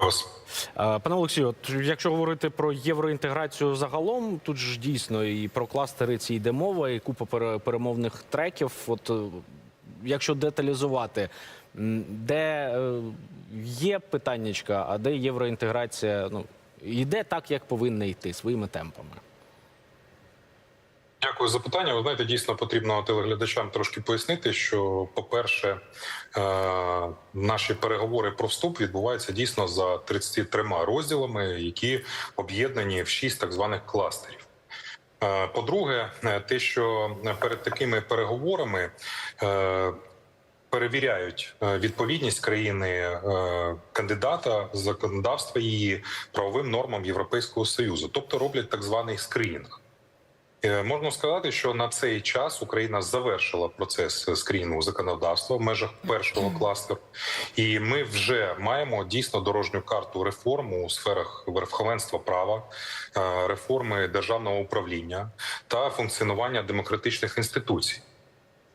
вас. Пане Олексію, от якщо говорити про євроінтеграцію загалом, тут ж дійсно і про кластери ці йде мова, і купа пере- перемовних треків. От е, якщо деталізувати, де е, є питаннячка, а де євроінтеграція ну, йде так, як повинна йти своїми темпами. Дякую за питання. Ви знаєте, дійсно потрібно телеглядачам трошки пояснити, що, по-перше, е, наші переговори про вступ відбуваються дійсно за 33 розділами, які об'єднані в 6 так званих кластерів. Е, По-друге, е, те, що перед такими переговорами перевіряють відповідність країни кандидата законодавства її правовим нормам Європейського союзу, тобто роблять так званий скринінг. Е, Можна сказати, що на цей час Україна завершила процес скрінінгу законодавства в межах першого кластеру, і ми вже маємо дійсно дорожню карту реформу у сферах верховенства права, е, реформи державного управління та функціонування демократичних інституцій.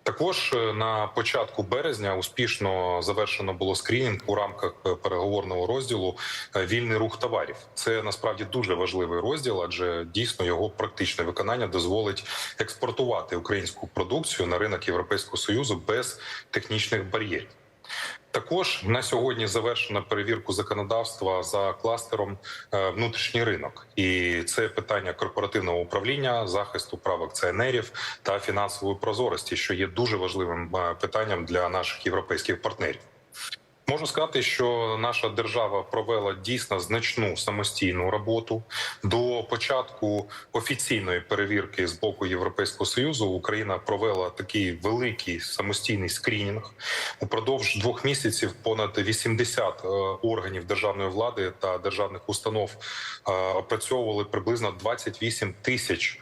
Також е, на початку березня успішно завершено було скринінг у рамках е, переговорного розділу е, вільний рух товарів. Це насправді дуже важливий розділ, адже дійсно його практичне виконання дозволить експортувати українську продукцію на ринок Європейського союзу без технічних бар'єрів. Також на сьогодні завершена перевірку законодавства за кластером е, внутрішній ринок, і це питання корпоративного управління, захисту прав акціонерів та фінансової прозорості, що є дуже важливим е, питанням для наших європейських партнерів. Можу сказати, що наша держава провела дійсно значну самостійну роботу до початку офіційної перевірки з боку Європейського союзу. Україна провела такий великий самостійний скринінг. Упродовж двох місяців понад 80 е, органів державної влади та державних установ е, опрацьовували приблизно 28 тисяч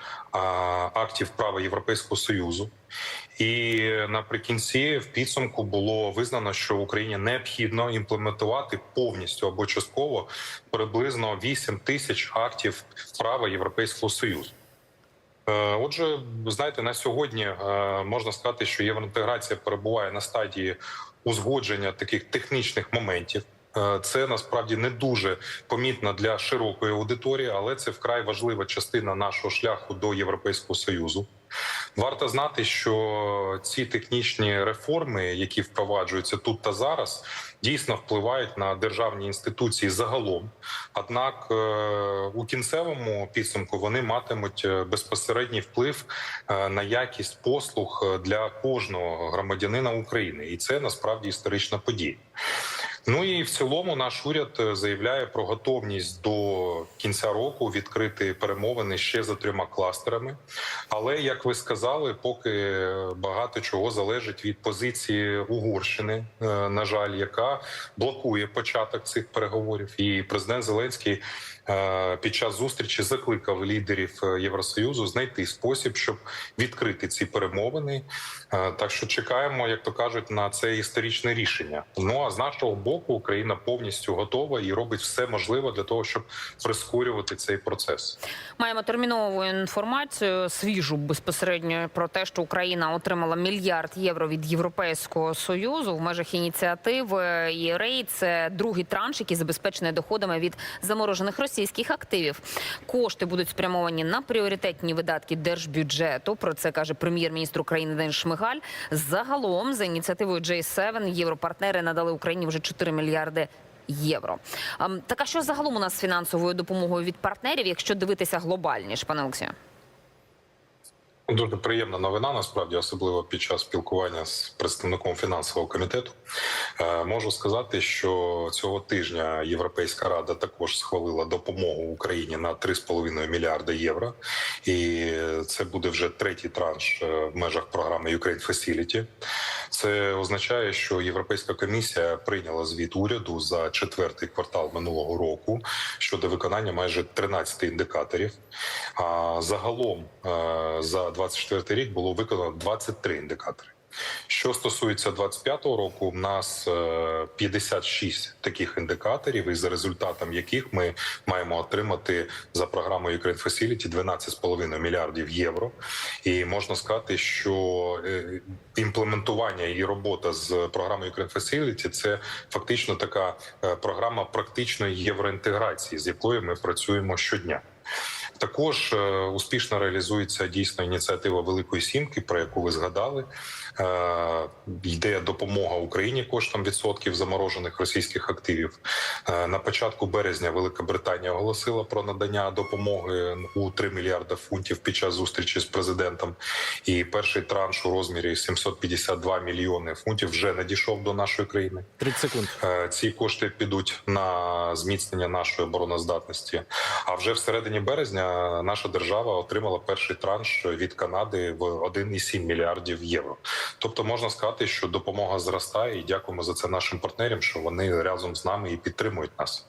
актів права Європейського союзу. І наприкінці в підсумку було визнано, що Україні необхідно імплементувати повністю або частково приблизно 8 тисяч актів права Європейського союзу. Е, Отже, знаєте, на сьогодні е, можна сказати, що євроінтеграція перебуває на стадії узгодження таких технічних моментів. Е, Це насправді не дуже помітно для широкої аудиторії, але це вкрай важлива частина нашого шляху до Європейського союзу. Варто знати, що ці технічні реформи, які впроваджуються тут та зараз, дійсно впливають на державні інституції загалом. Однак е, у кінцевому підсумку вони матимуть е, безпосередній вплив е, на якість послуг для кожного громадянина України, і це насправді історична подія. Ну і в цілому наш уряд е, заявляє про готовність до кінця року відкрити перемовини ще за трьома кластерами. Але як ви сказали, поки багато чого залежить від позиції Угорщини, е, на жаль, яка блокує початок цих переговорів. І президент Зеленський е, під час зустрічі закликав лідерів е, Євросоюзу знайти спосіб, щоб відкрити ці перемовини. Е, Так що чекаємо, як то кажуть, на це історичне рішення. Ну а з нашого боку Україна повністю готова і робить все можливе для того, щоб прискорювати цей процес. Маємо термінову інформацію свіжу безпосередньо про те, що Україна отримала мільярд євро від Європейського союзу в межах ініціативи ЄРЕЙ. Це другий транш, який забезпечений доходами від заморожених російських активів. Кошти будуть спрямовані на пріоритетні видатки держбюджету. Про це каже прем'єр-міністр України Денис Шмигаль. Загалом за ініціативою J7 європартнери надали Україні вже 4 мільярди євро. Ам, Так а що загалом у нас з фінансовою допомогою від партнерів, якщо дивитися глобальніше, пане Олексію? Дуже приємна новина, насправді, особливо під час спілкування з представником фінансового комітету. Е, Можу сказати, що цього тижня Європейська рада також схвалила допомогу Україні на 3,5 мільярда євро, і це буде вже третій транш е, в межах програми Ukraine Facility. Це означає, що Європейська комісія прийняла звіт уряду за четвертий квартал минулого року щодо виконання майже 13 індикаторів. А загалом е, за 24 рік було виконано 23 індикатори. Що стосується 25-го року, у нас е, 56 таких індикаторів, і за результатом яких ми маємо отримати за програмою Ukraine Facility 12,5 мільярдів євро. І можна сказати, що е, імплементування і робота з програмою Ukraine Facility – це фактично така е, програма практичної євроінтеграції, з якою ми працюємо щодня. Також е, успішно реалізується дійсно ініціатива Великої Сімки, про яку ви згадали. Е, йде допомога Україні коштом відсотків заморожених російських активів. Е, на початку березня Велика Британія оголосила про надання допомоги у 3 мільярда фунтів під час зустрічі з президентом. І перший транш у розмірі 752 мільйони фунтів вже надійшов до нашої країни. 30 секунд. Ці кошти підуть на зміцнення нашої обороноздатності. А вже всередині березня наша держава отримала перший транш від Канади в 1,7 мільярдів євро. Тобто можна сказати, що допомога зростає, і дякуємо за це нашим партнерам, що вони разом з нами і підтримують нас.